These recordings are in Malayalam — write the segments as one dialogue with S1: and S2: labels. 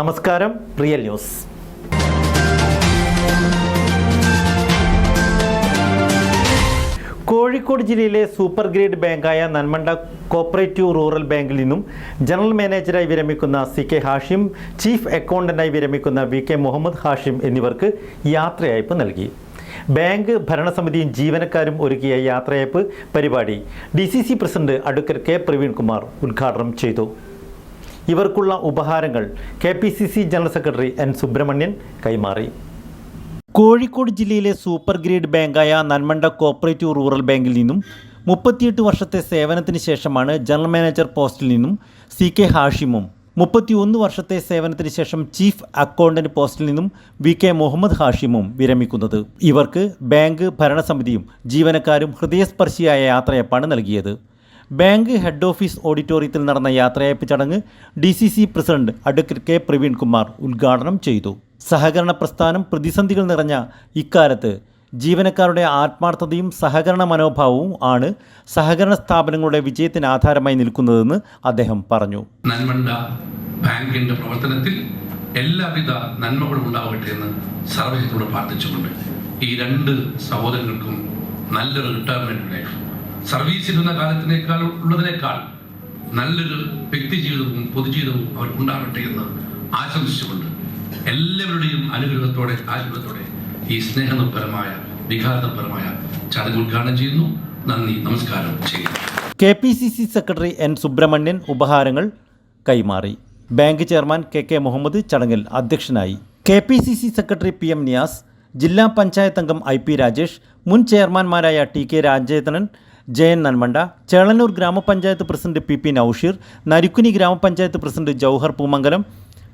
S1: നമസ്കാരം റിയൽ ന്യൂസ്. കോഴിക്കോട് ജില്ലയിലെ സൂപ്പർ ഗ്രേഡ് ബാങ്കായ നന്മണ്ട കോപ്പറേറ്റീവ് റൂറൽ ബാങ്കിൽ നിന്നും ജനറൽ മാനേജരായി വിരമിക്കുന്ന സി കെ ഹാഷിം ചീഫ് അക്കൗണ്ടന്റായി വിരമിക്കുന്ന വി കെ മുഹമ്മദ് ഹാഷിം എന്നിവർക്ക് യാത്രയയപ്പ് നൽകി. ബാങ്ക് ഭരണസമിതിയും ജീവനക്കാരും ഒരുക്കിയ യാത്രയയപ്പ് പരിപാടി D president advocate K Praveenkumar ഉദ്ഘാടനം ചെയ്തു. ഇവർക്കുള്ള ഉപഹാരങ്ങൾ K general secretary N Subrahmanyan കൈമാറി. കോഴിക്കോട് ജില്ലയിലെ സൂപ്പർ ഗ്രേഡ് ബാങ്കായ നന്മണ്ട കോപ്പറേറ്റീവ് റൂറൽ ബാങ്കിൽ നിന്നും മുപ്പത്തിയെട്ട് വർഷത്തെ സേവനത്തിന് ശേഷമാണ് ജനറൽ മാനേജർ പോസ്റ്റിൽ നിന്നും സി കെ ഹാഷിമും മുപ്പത്തിയൊന്ന് വർഷത്തെ സേവനത്തിന് ശേഷം ചീഫ് അക്കൗണ്ടന്റ് പോസ്റ്റിൽ നിന്നും വി കെ മുഹമ്മദ് ഹാഷിമും വിരമിക്കുന്നത്. ഇവർക്ക് ബാങ്ക് ഭരണസമിതിയും ജീവനക്കാരും ഹൃദയസ്പർശിയായ യാത്രയപ്പാണ് നൽകിയത്. ബാങ്ക് ഹെഡ് ഓഫീസ് ഓഡിറ്റോറിയത്തിൽ നടന്ന യാത്രയയപ്പ് ചടങ്ങ് D C C president advocate K Praveenkumar ഉദ്ഘാടനം ചെയ്തു. സഹകരണ പ്രസ്ഥാനം പ്രതിസന്ധികൾ നിറഞ്ഞ ഇക്കാലത്ത് ജീവനക്കാരുടെ ആത്മാർത്ഥതയും സഹകരണ മനോഭാവവും ആണ് സഹകരണ സ്ഥാപനങ്ങളുടെ വിജയത്തിന് ആധാരമായി നിൽക്കുന്നതെന്ന് അദ്ദേഹം പറഞ്ഞു.
S2: നന്മണ്ട ബാങ്കിന്റെ പ്രവർത്തനത്തിൽ എല്ലാവിധ നന്മകളും ഉണ്ടാവട്ടെ എന്ന് സർവശക്തിയോട് പ്രാർത്ഥിച്ചുകൊണ്ട് ഈ രണ്ട് സഹോദരങ്ങൾക്കും നല്ലൊരു റിട്ടയർമെന്റ് ലൈഫ് സർവീസിരുന്ന കാലത്തിനേക്കാൾ ഉള്ളതിനേക്കാൾ നല്ലൊരു വ്യക്തി ജീവിതവും പൊതുജീവിതവും അവർക്കുണ്ടാവട്ടെ എന്ന് ആശംസിച്ചുകൊണ്ട് എല്ലാവരുടെയും അനുഗ്രഹത്തോടെ ആശീർവദത്തോടെ ഈ സ്നേഹനിർഭരമായ വികാരനിർഭരമായ ചടങ്ങ് ഉദ്ഘാടനം ചെയ്യുന്നു. നന്ദി നമസ്കാരം ചെയ്യുന്നു.
S1: K P C C secretary N Subramanian ഉപഹാരങ്ങൾ കൈമാറി. Bank chairman K K Muhammad ചടങ്ങിൽ അധ്യക്ഷനായി. K P C C secretary P M Niyas ജില്ലാ പഞ്ചായത്ത് അംഗം ഐ പി രാജേഷ് മുൻ ചെയർമാൻമാരായ ടി കെ രാജേന്ദ്രൻ ജയൻ നന്മണ്ട ചേളന്നൂർ ഗ്രാമപഞ്ചായത്ത് president P P Noushir Narikkuni ഗ്രാമപഞ്ചായത്ത് president Jouhar Poomangalam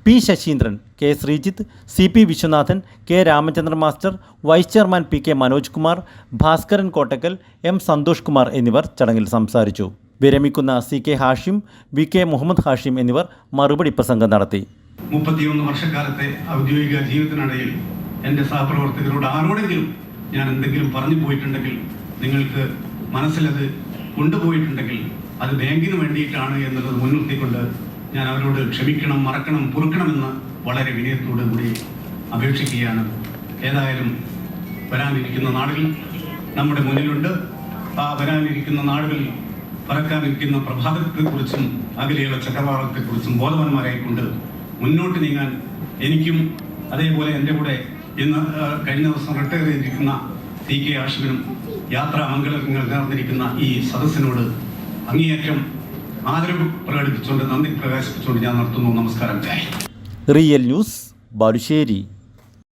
S1: P Sasheendran K Sreejith C P Viswanathan K Ramachandra master vice chairman P K Manoj Kumar Bhaskaran Kottakkal M Santhosh Kumar എന്നിവർ ചടങ്ങിൽ സംസാരിച്ചു. വിരമിക്കുന്ന C K Hashim V K Muhammad Hashim എന്നിവർ മറുപടി പ്രസംഗം നടത്തി.
S3: മുപ്പത്തിയൊന്ന് വർഷക്കാലത്തെ ഔദ്യോഗിക ജീവിതത്തിനിടയിൽ എന്റെ സഹപ്രവർത്തകരോട് ആരോടെങ്കിലും ഞാൻ എന്തെങ്കിലും പറഞ്ഞു പോയിട്ടുണ്ടെങ്കിൽ നിങ്ങൾക്ക് മനസ്സിലത് കൊണ്ടുപോയിട്ടുണ്ടെങ്കിൽ അത് ബാങ്കിന് വേണ്ടിയിട്ടാണ് എന്നുള്ളത് മുൻനിർത്തിക്കൊണ്ട് ഞാൻ അവരോട് ക്ഷമിക്കണം മറക്കണം പൊറുക്കണമെന്ന് വളരെ വിനയത്തോടു കൂടി അപേക്ഷിക്കുകയാണ്. ഏതായാലും വരാനിരിക്കുന്ന നാടുകൾ നമ്മുടെ മുന്നിലുണ്ട്. ആ വരാനിരിക്കുന്ന നാടുകളിൽ പറക്കാനിരിക്കുന്ന പ്രഭാതത്തെക്കുറിച്ചും അകലെയുള്ള ചക്രവാളത്തെക്കുറിച്ചും ബോധവാന്മാരായിക്കൊണ്ട് മുന്നോട്ട് നീങ്ങാൻ എനിക്കും അതേപോലെ എന്റെ കൂടെ ഇന്ന് കഴിഞ്ഞ ദിവസം റിട്ടയർ ചെയ്തിരിക്കുന്ന ടി കെ ആഷിമിനും യാത്രാ മംഗളങ്ങൾ നേർന്നിരിക്കുന്ന ഈ സദസ്സിനോട് അങ്ങേയറ്റം ആദരവ് പ്രകടിപ്പിച്ചുകൊണ്ട് നന്ദി പ്രകാശിപ്പിച്ചുകൊണ്ട് ഞാൻ നടത്തുന്നു നമസ്കാരം.
S1: Real news Balussery.